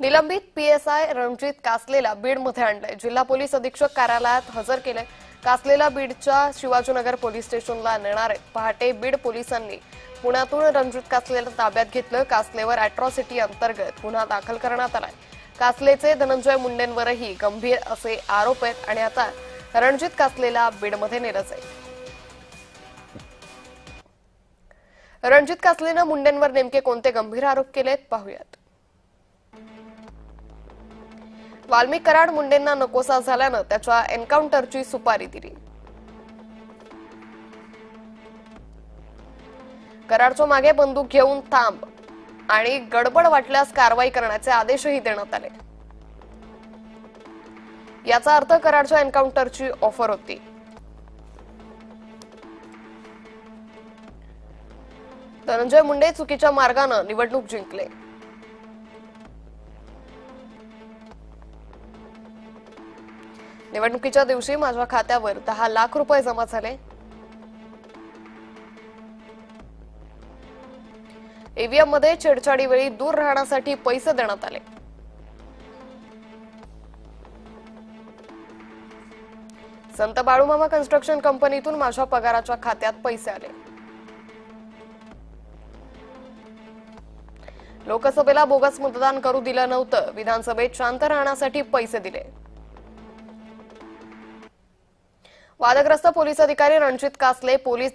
निलंबित पीएसआय रणजित कासलेला बीडमध्ये आणलंय. जिल्हा पोलीस अधीक्षक कार्यालयात हजर केलंय. कासलेला बीडच्या शिवाजीनगर पोलीस स्टेशनला नेणार आहेत पहाटे बीड पोलिसांनी पुण्यातून रणजित कासलेला ताब्यात घेतलं. कासलेवर अॅट्रॉसिटी अंतर्गत गुन्हा दाखल करण्यात आलाय. कासलेचे धनंजय मुंडेंवरही गंभीर असे आरोप आहेत आणि आता रणजित कासलेला बीडमध्ये नेलं जाईल रणजित कासलेनं मुंडेंवर नेमके कोणते गंभीर आरोप केलेत? पाहूयात. वाल्मी कराड मुंडेंना नकोसा झाल्यानं त्याच्या एन्काउंटरची सुपारी दिली. कराडच्या मागे बंदूक घेऊन थांब आणि गडबड वाटल्यास कारवाई करण्याचे आदेशही देण्यात आले. याचा अर्थ कराडच्या एन्काउंटरची ऑफर होती. धनंजय मुंडे चुकीच्या मार्गानं निवडणूक जिंकले. निवडणुकीच्या दिवशी माझ्या खात्यावर दहा लाख रुपये जमा झाले. ईव्हीएममध्ये छेडछाडीवेळी दूर राहण्यासाठी पैसे देण्यात आले. संत बाळूमामा कन्स्ट्रक्शन कंपनीतून माझ्या पगाराच्या खात्यात पैसे आले. लोकसभेला बोगस मतदान करू दिलं नव्हतं. विधानसभेत शांत राहण्यासाठी पैसे दिले. वादग्रस्त पोलीस अधिकारी रणजित कासले पोलीस